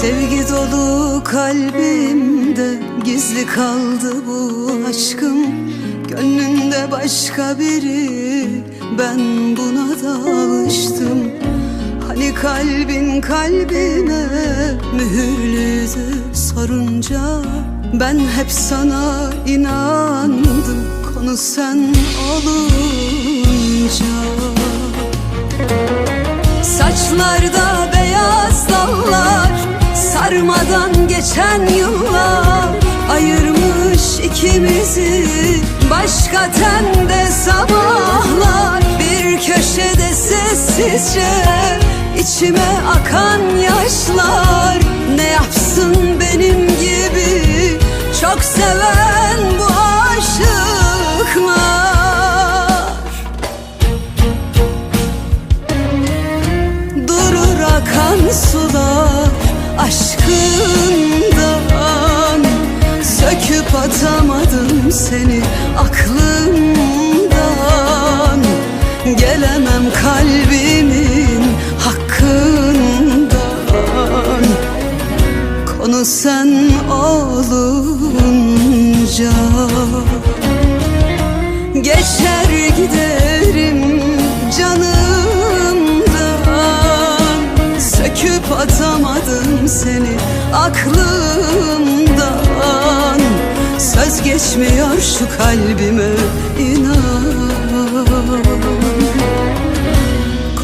Sevgi dolu kalbimde gizli kaldı bu aşkım. Gönlünde başka biri ben buna da alıştım. Hani kalbin kalbime mühürlüydü sorunca Ben hep sana inandım konu sen olunca. Saçlarda Sarmadan geçen yıllar Ayırmış ikimizi. Başka tende sabahlar Bir köşede sessizce içime akan yaşlar. Ne yapsın benim gibi? Çok seven bu aşıklar. Sular aşkından Söküp atamadım seni aklımdan Gelemem kalbimin hakkından. Konu sen olunca Geçer seni aklımdan. Söz geçmiyor şu kalbime inan.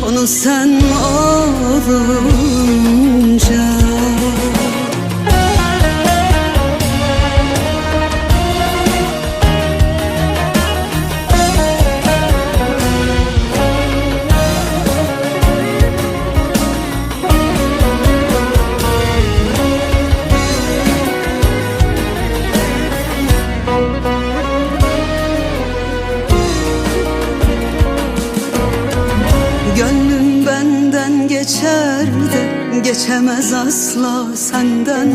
Konu sen olunca geçemez asla senden.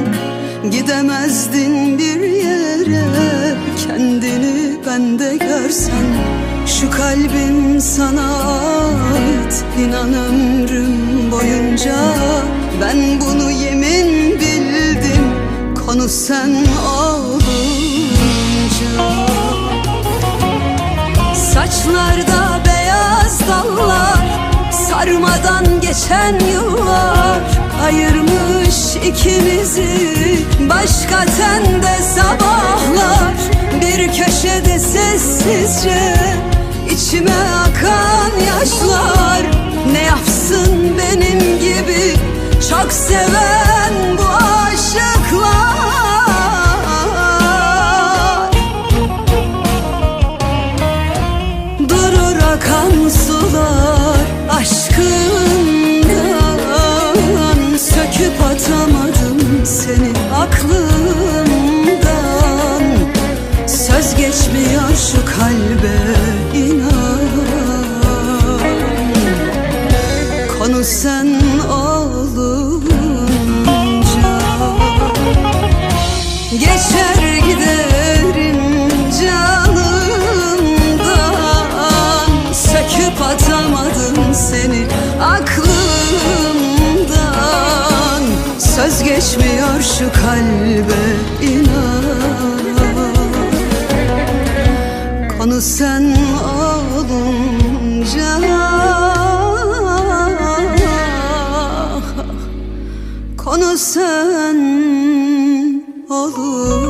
Gidemezdin bir yere. Kendini bende görsen. Şu kalbim sana ait. İnan ömrüm boyunca. Ben bunu yemin bildim. Konu sen olunca. Saçlarda beyaz dallar. Sarmadan geçen yıllar Ayırmış ikimizi. Başka tende sabahlar Bir köşede sessizce içime akan yaşlar. Ne yapsın benim gibi? Çok seven şu kalbe inan. Konu sen olunca Geçer giderim canımdan. Söküp atamadım seni aklımdan. Söz geçmiyor şu kalbe sen olunca Konu sen olur